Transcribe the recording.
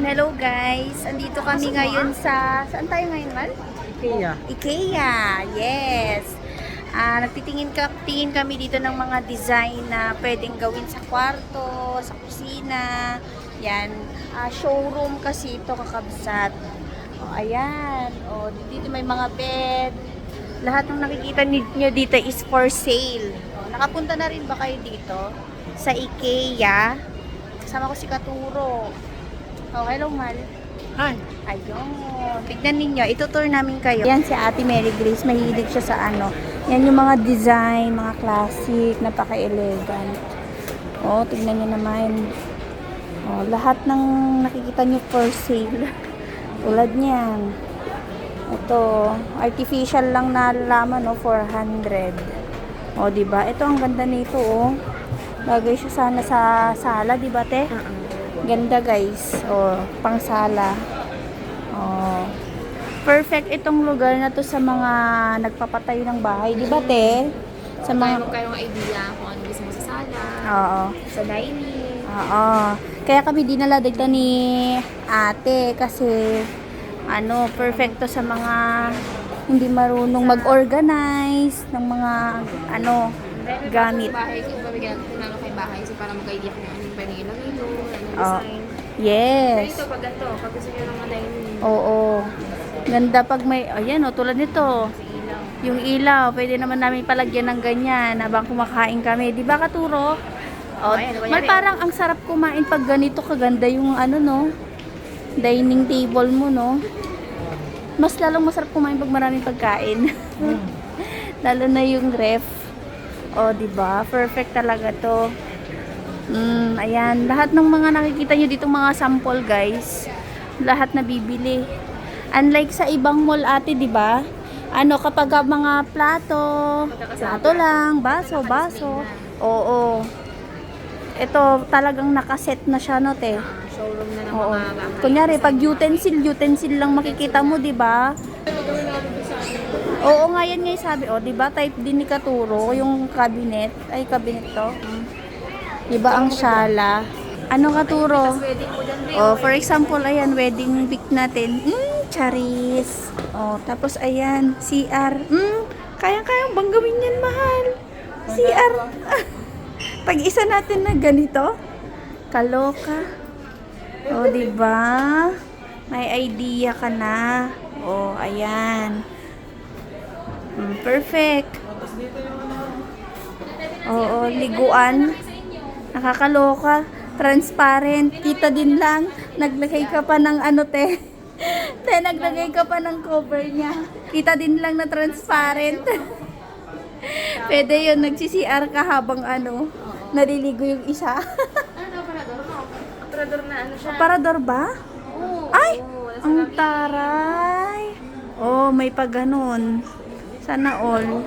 Hello guys, andito kami ngayon sa, saan tayo ngayon Mal? Ikea. IKEA, yes. Ah, nagtitingin ka, tingin kami dito ng mga design na pwedeng gawin sa kwarto, sa kusina. Yan. Ah, showroom kasi ito kakabsat. O, ayan. O, dito may mga bed. Lahat ng nakikita ninyo dito is for sale. O, nakapunta na rin ba kayo dito? Sa IKEA. Kasama ko si Katuro. Oh, hello Mal. Hi. Ayun. Tignan ninyo. Itutour namin kayo. Yan si Ate Mary Grace. Mahilig siya sa ano. Yan yung mga design, mga classic, napaka-elegant. Oh, tignan nyo naman. Oh, lahat ng nakikita nyo for sale. Tulad niyan. Ito, artificial lang na laman, no, 400. Oh, di ba? Ito ang ganda nito, oh. Bagay siya sana sa sala, di ba, te? Ganda guys. Oh, pang sala. Oh. Perfect itong lugar na to sa mga nagpapatayo ng bahay, di ba te? Sa mga mo kayong idea kung ano gusto mo sa sala, Oo. sa dining. Oo. Kaya kami dinala dito ni ate kasi ano, perfecto sa mga hindi marunong mag-organize ng mga ano, gamit. Bahay, kung babigyan ko namin kay bahay, so para mag-idea kung ano yung pwedeng ilagay doon, anong Oh. design. Yes. Ganito, pag ganito, pag gusto nyo ng mga dining, Oo. Ganda pag may, ayan o, tulad nito. ilaw. Yung ilaw, pwede naman namin palagyan ng ganyan habang kumakain kami. Di ba, Katuro? Oh, Ayan, ano mal parang ang sarap kumain pag ganito kaganda yung ano no, dining table mo no. Mas lalong masarap kumain pag maraming pagkain. Lalo na yung ref. Oh, di ba? Perfect talaga to. Mm, ayan, lahat ng mga nakikita nyo dito mga sample guys, lahat na bibili. Unlike sa ibang mall ate, di ba? Ano kapag mga plato, plato lang, baso, baso. Oo. Ito talagang nakaset na siya no, te. Showroom na ng Oo. mga. Kunyari, pag utensil, utensil lang makikita mo, di ba? Oo nga yan nga sabi, oh, di ba? Type din ni Katuro, yung cabinet. Ay, cabinet to. Di ba ang shala? Ano Katuro? Oh, for example, ayan, wedding week natin. Mm, charis. Oh, tapos ayan, CR. Mm, kayang-kayang bang gawin yan, mahal? CR. Pag isa natin na ganito, kaloka. Oh, di ba? May idea ka na. Oh, ayan. Mm, perfect. Oo, liguan. Nakakaloka. Transparent. Kita din lang. Naglagay ka pa ng ano, te. te, naglagay ka pa ng cover niya. Kita din lang na transparent. Pwede yun. Nagsi-CR ka habang ano, naliligo yung isa. Ano, aparador mo? Aparador na ano siya. Parador ba? Oo. Ay! Ang taray. Oh, may pa ganun. Sana all.